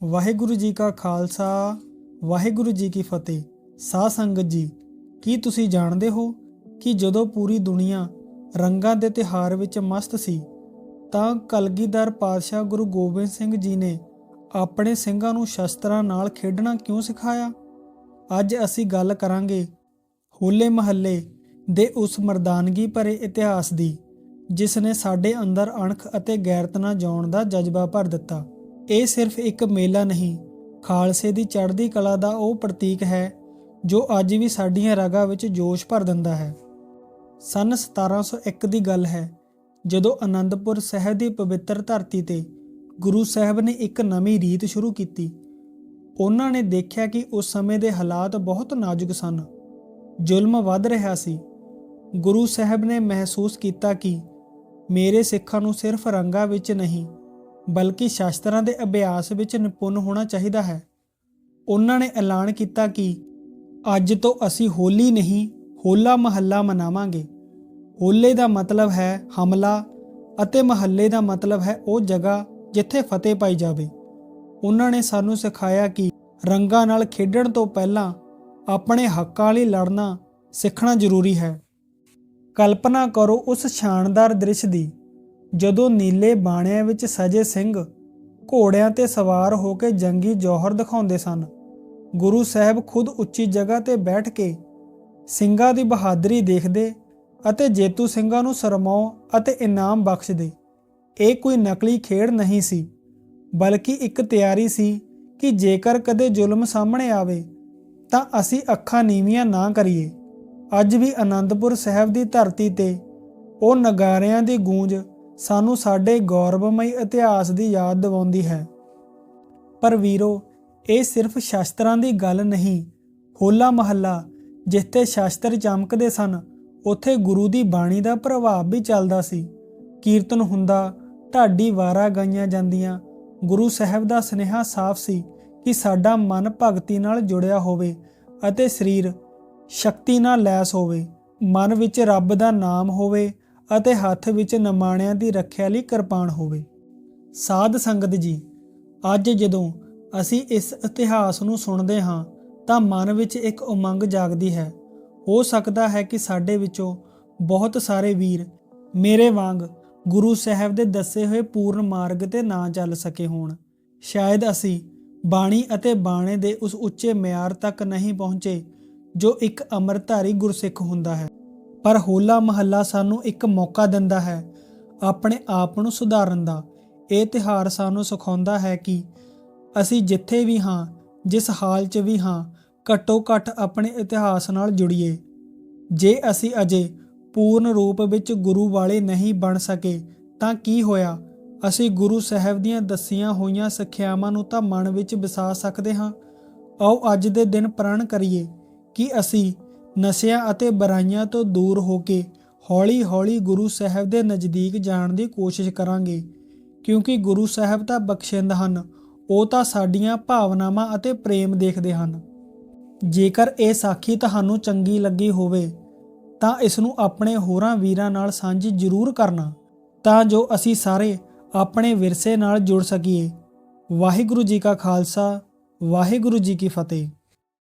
ਵਾਹਿਗੁਰੂ ਜੀ ਕਾ ਖਾਲਸਾ, ਵਾਹਿਗੁਰੂ ਜੀ ਕੀ ਫਤਿਹ। ਸਾਧ ਸੰਗਤ ਜੀ, ਕੀ ਤੁਸੀਂ ਜਾਣਦੇ ਹੋ ਕਿ ਜਦੋਂ ਪੂਰੀ ਦੁਨੀਆ ਰੰਗਾਂ ਦੇ ਤਿਹਾਰ ਵਿੱਚ ਮਸਤ ਸੀ, ਤਾਂ ਕਲਗੀਧਰ ਪਾਤਸ਼ਾਹ ਗੁਰੂ ਗੋਬਿੰਦ ਸਿੰਘ ਜੀ ਨੇ ਆਪਣੇ ਸਿੰਘਾਂ ਨੂੰ ਸ਼ਸਤਰਾਂ ਨਾਲ ਖੇਡਣਾ ਕਿਉਂ ਸਿਖਾਇਆ? ਅੱਜ ਅਸੀਂ ਗੱਲ ਕਰਾਂਗੇ ਹੋਲੇ ਮਹੱਲੇ ਦੇ ਉਸ ਮਰਦਾਨਗੀ ਭਰੇ ਇਤਿਹਾਸ ਦੀ, ਜਿਸ ਨੇ ਸਾਡੇ ਅੰਦਰ ਅਣਖ ਅਤੇ ਗੈਰਤਨਾ ਜਾਣ ਦਾ ਜਜ਼ਬਾ ਭਰ ਦਿੱਤਾ। ਇਹ ਸਿਰਫ ਇੱਕ ਮੇਲਾ ਨਹੀਂ, ਖਾਲਸੇ ਦੀ ਚੜ੍ਹਦੀ ਕਲਾ ਦਾ ਉਹ ਪ੍ਰਤੀਕ ਹੈ, ਜੋ ਅੱਜ ਵੀ ਸਾਡੀਆਂ ਰਗਾਂ ਵਿੱਚ ਜੋਸ਼ ਭਰ ਦਿੰਦਾ ਹੈ। ਸਨ 1701 ਦੀ ਗੱਲ ਹੈ, ਜਦੋਂ ਆਨੰਦਪੁਰ ਸਾਹਿਬ ਦੀ ਪਵਿੱਤਰ ਧਰਤੀ ਤੇ ਗੁਰੂ ਸਾਹਿਬ ਨੇ ਇੱਕ ਨਵੀਂ ਰੀਤ ਸ਼ੁਰੂ ਕੀਤੀ, ਉਹਨਾਂ ਨੇ ਦੇਖਿਆ ਕਿ ਉਸ ਸਮੇਂ ਦੇ ਹਾਲਾਤ ਬਹੁਤ ਨਾਜ਼ੁਕ ਸਨ। ਜ਼ੁਲਮ ਵੱਧ ਰਿਹਾ ਸੀ। ਗੁਰੂ ਸਾਹਿਬ ਨੇ ਮਹਿਸੂਸ ਕੀਤਾ ਕਿ ਮੇਰੇ ਸਿੱਖਾਂ ਨੂੰ ਸਿਰਫ ਰੰਗਾਂ ਵਿੱਚ ਨਹੀਂ ਬਲਕਿ ਸ਼ਾਸਤਰਾਂ ਦੇ ਅਭਿਆਸ ਵਿੱਚ ਨਿਪੁੰਨ ਹੋਣਾ ਚਾਹੀਦਾ ਹੈ। ਉਹਨਾਂ ਨੇ ਐਲਾਨ ਕੀਤਾ ਕਿ ਅੱਜ ਤੋਂ ਅਸੀਂ ਹੋਲੀ ਨਹੀਂ, ਹੋਲਾ ਮਹੱਲਾ ਮਨਾਵਾਂਗੇ। ਹੋਲੇ ਦਾ ਮਤਲਬ ਹੈ ਹਮਲਾ ਅਤੇ ਮਹੱਲੇ ਦਾ ਮਤਲਬ ਹੈ ਉਹ ਜਗ੍ਹਾ ਜਿੱਥੇ ਫਤਿਹ ਪਾਈ ਜਾਵੇ। ਉਹਨਾਂ ਨੇ ਸਾਨੂੰ ਸਿਖਾਇਆ ਕਿ ਰੰਗਾਂ ਨਾਲ ਖੇਡਣ ਤੋਂ ਪਹਿਲਾਂ ਆਪਣੇ ਹੱਕਾਂ ਲਈ ਲੜਨਾ ਸਿੱਖਣਾ ਜ਼ਰੂਰੀ ਹੈ। ਕਲਪਨਾ ਕਰੋ ਉਸ ਸ਼ਾਨਦਾਰ ਦ੍ਰਿਸ਼ ਦੀ ਜਦੋਂ ਨੀਲੇ ਬਾਣਿਆਂ ਵਿੱਚ ਸਜੇ ਸਿੰਘ ਘੋੜਿਆਂ ਤੇ ਸਵਾਰ ਹੋ ਕੇ ਜੰਗੀ ਜੌਹਰ ਦਿਖਾਉਂਦੇ ਸਨ, ਗੁਰੂ ਸਾਹਿਬ ਖੁਦ ਉੱਚੀ ਜਗ੍ਹਾ ਤੇ ਬੈਠ ਕੇ ਸਿੰਘਾਂ ਦੀ ਬਹਾਦਰੀ ਦੇਖਦੇ ਅਤੇ ਜੇਤੂ ਸਿੰਘਾਂ ਨੂੰ ਸਰਮਾਉ ਅਤੇ ਇਨਾਮ ਬਖਸ਼ਦੇ। ਇਹ ਕੋਈ ਨਕਲੀ ਖੇਡ ਨਹੀਂ ਸੀ, ਬਲਕਿ ਇੱਕ ਤਿਆਰੀ ਸੀ ਕਿ ਜੇਕਰ ਕਦੇ ਜ਼ੁਲਮ ਸਾਹਮਣੇ ਆਵੇ, ਤਾਂ ਅਸੀਂ ਅੱਖਾਂ ਨੀਵੀਆਂ ਨਾ ਕਰੀਏ। ਅੱਜ ਵੀ ਆਨੰਦਪੁਰ ਸਾਹਿਬ ਦੀ ਧਰਤੀ ਤੇ ਉਹ ਨਗਾਰਿਆਂ ਦੀ ਗੂੰਜ ਸਾਨੂੰ ਸਾਡੇ ਗੌਰਵਮਈ ਇਤਿਹਾਸ ਦੀ ਯਾਦ ਦਿਵਾਉਂਦੀ ਹੈ। ਪਰ ਵੀਰੋ, ਇਹ ਸਿਰਫ ਸ਼ਾਸਤਰਾਂ ਦੀ ਗੱਲ ਨਹੀਂ। ਹੋਲਾ ਮਹੱਲਾ, ਜਿੱਥੇ ਸ਼ਾਸਤਰ ਚਮਕਦੇ ਸਨ, ਉੱਥੇ ਗੁਰੂ ਦੀ ਬਾਣੀ ਦਾ ਪ੍ਰਭਾਵ ਵੀ ਚੱਲਦਾ ਸੀ। ਕੀਰਤਨ ਹੁੰਦਾ, ਢਾਡੀ ਵਾਰਾ ਗਾਈਆਂ ਜਾਂਦੀਆਂ। ਗੁਰੂ ਸਾਹਿਬ ਦਾ ਸੁਨੇਹਾ ਸਾਫ਼ ਸੀ ਕਿ ਸਾਡਾ ਮਨ ਭਗਤੀ ਨਾਲ ਜੁੜਿਆ ਹੋਵੇ ਅਤੇ ਸਰੀਰ ਸ਼ਕਤੀ ਨਾਲ ਲੈਸ ਹੋਵੇ। ਮਨ ਵਿੱਚ ਰੱਬ ਦਾ ਨਾਮ ਹੋਵੇ ਅਤੇ ਹੱਥ ਵਿੱਚ ਨਮਾਣਿਆਂ ਦੀ ਰੱਖਿਆ ਲਈ ਕਿਰਪਾਨ ਹੋਵੇ। ਸਾਧ ਸੰਗਤ ਜੀ, ਅੱਜ ਜਦੋਂ ਅਸੀਂ ਇਸ ਇਤਿਹਾਸ ਨੂੰ ਸੁਣਦੇ ਹਾਂ, ਤਾਂ ਮਨ ਵਿੱਚ ਇੱਕ ਉਮੰਗ ਜਾਗਦੀ ਹੈ। ਹੋ ਸਕਦਾ ਹੈ ਕਿ ਸਾਡੇ ਵਿੱਚੋਂ ਬਹੁਤ ਸਾਰੇ ਵੀਰ ਮੇਰੇ ਵਾਂਗ ਗੁਰੂ ਸਾਹਿਬ ਦੇ ਦੱਸੇ ਹੋਏ ਪੂਰਨ ਮਾਰਗ ਤੇ ਨਾ ਚੱਲ ਸਕੇ ਹੋਣ। ਸ਼ਾਇਦ ਅਸੀਂ ਬਾਣੀ ਅਤੇ ਬਾਣੇ ਦੇ ਉਸ ਉੱਚੇ ਮਿਆਰ ਤੱਕ ਨਹੀਂ ਪਹੁੰਚੇ, ਜੋ ਇੱਕ ਅਮਰਧਾਰੀ ਗੁਰਸਿੱਖ ਹੁੰਦਾ ਹੈ। ਪਰ ਹੋਲਾ ਮਹੱਲਾ ਸਾਨੂੰ ਇੱਕ ਮੌਕਾ ਦਿੰਦਾ ਹੈ, ਆਪਣੇ ਆਪ ਨੂੰ ਸੁਧਾਰਨ ਦਾ। ਇਹ ਤਿਹਾਰ ਸਾਨੂੰ ਸਿਖਾਉਂਦਾ ਹੈ ਕਿ ਅਸੀਂ ਜਿੱਥੇ ਵੀ ਹਾਂ, ਜਿਸ ਹਾਲ 'ਚ ਵੀ ਹਾਂ, ਘੱਟੋ ਘੱਟ ਆਪਣੇ ਇਤਿਹਾਸ ਨਾਲ ਜੁੜੀਏ। ਜੇ ਅਸੀਂ ਅਜੇ ਪੂਰਨ ਰੂਪ ਵਿੱਚ ਗੁਰੂ ਵਾਲੇ ਨਹੀਂ ਬਣ ਸਕੇ, ਤਾਂ ਕੀ ਹੋਇਆ? ਅਸੀਂ ਗੁਰੂ ਸਾਹਿਬ ਦੀਆਂ ਦੱਸੀਆਂ ਹੋਈਆਂ ਸਿੱਖਿਆਵਾਂ ਨੂੰ ਤਾਂ ਮਨ ਵਿੱਚ ਵਸਾ ਸਕਦੇ ਹਾਂ। ਆਓ ਅੱਜ ਦੇ ਦਿਨ ਪ੍ਰਣ ਕਰੀਏ ਕਿ ਅਸੀਂ ਨਸ਼ਿਆਂ ਅਤੇ ਬੁਰਾਈਆਂ ਤੋਂ ਦੂਰ ਹੋ ਕੇ ਹੌਲੀ-ਹੌਲੀ ਗੁਰੂ ਸਾਹਿਬ ਦੇ ਨਜ਼ਦੀਕ ਜਾਣ ਦੀ ਕੋਸ਼ਿਸ਼ ਕਰਾਂਗੇ। ਕਿਉਂਕਿ ਗੁਰੂ ਸਾਹਿਬ ਤਾਂ ਬਖਸ਼ਿੰਦ ਹਨ, ਉਹ ਤਾਂ ਸਾਡੀਆਂ ਭਾਵਨਾਵਾਂ ਅਤੇ ਪ੍ਰੇਮ ਦੇਖਦੇ ਹਨ। ਜੇਕਰ ਇਹ ਸਾਖੀ ਤੁਹਾਨੂੰ ਚੰਗੀ ਲੱਗੀ ਹੋਵੇ, ਤਾਂ ਇਸ ਨੂੰ ਆਪਣੇ ਹੋਰਾਂ ਵੀਰਾਂ ਨਾਲ ਸਾਂਝੀ ਜ਼ਰੂਰ ਕਰਨਾ, ਤਾਂ ਜੋ ਅਸੀਂ ਸਾਰੇ ਆਪਣੇ ਵਿਰਸੇ ਨਾਲ ਜੁੜ ਸਕੀਏ। ਵਾਹਿਗੁਰੂ ਜੀ ਕਾ ਖਾਲਸਾ, ਵਾਹਿਗੁਰੂ ਜੀ ਕੀ ਫਤਿਹ।